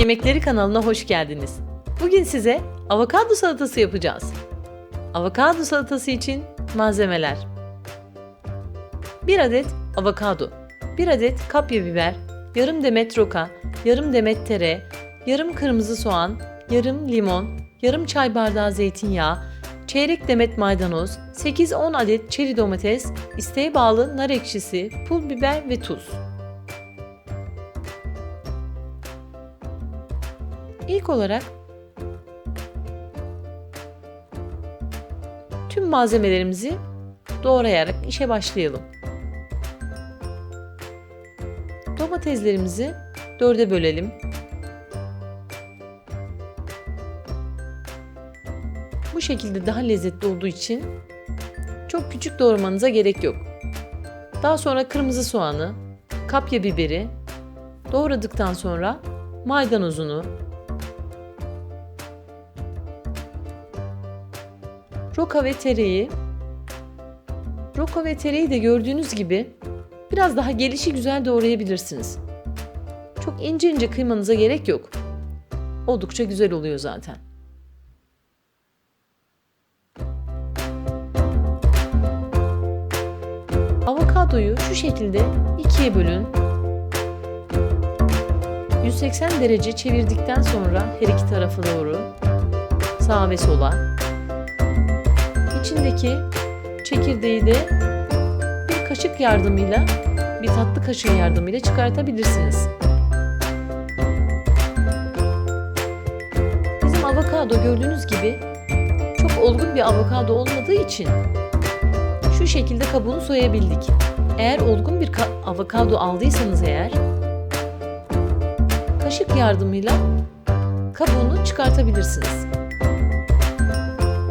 Yemekleri kanalına hoş geldiniz. Bugün size avokado salatası yapacağız. Avokado salatası için malzemeler 1 adet avokado 1 adet kapya biber yarım demet roka yarım demet tere yarım kırmızı soğan yarım limon yarım çay bardağı zeytinyağı çeyrek demet maydanoz 8-10 adet çeri domates isteğe bağlı nar ekşisi pul biber ve tuz İlk olarak tüm malzemelerimizi doğrayarak işe başlayalım. Domateslerimizi dörde bölelim. Bu şekilde daha lezzetli olduğu için çok küçük doğramanıza gerek yok. Daha sonra kırmızı soğanı, kapya biberi doğradıktan sonra maydanozunu, roka ve tereyi. Roka ve tereyi de gördüğünüz gibi biraz daha gelişi güzel doğrayabilirsiniz. Çok ince ince kıymanıza gerek yok. Oldukça güzel oluyor zaten. Avokadoyu şu şekilde ikiye bölün. 180 derece çevirdikten sonra her iki tarafa doğru sağa ve sola İçindeki çekirdeği de bir kaşık yardımıyla, bir tatlı kaşığı yardımıyla çıkartabilirsiniz. Bizim avokado gördüğünüz gibi çok olgun bir avokado olmadığı için şu şekilde kabuğunu soyabildik. Eğer olgun bir avokado aldıysanız eğer kaşık yardımıyla kabuğunu çıkartabilirsiniz.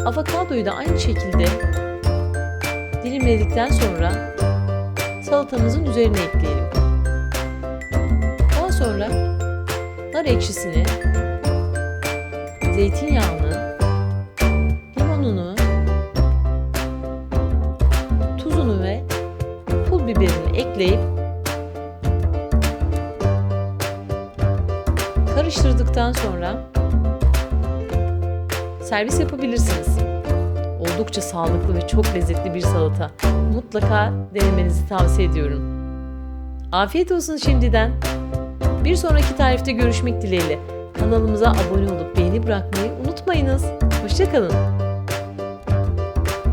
Avokadoyu da aynı şekilde dilimledikten sonra salatamızın üzerine ekleyelim. Daha sonra nar ekşisini, zeytinyağını, limonunu, tuzunu ve pul biberini ekleyip karıştırdıktan sonra servis yapabilirsiniz. Oldukça sağlıklı ve çok lezzetli bir salata. Mutlaka denemenizi tavsiye ediyorum. Afiyet olsun şimdiden. Bir sonraki tarifte görüşmek dileğiyle. Kanalımıza abone olup beğeni bırakmayı unutmayınız. Hoşçakalın.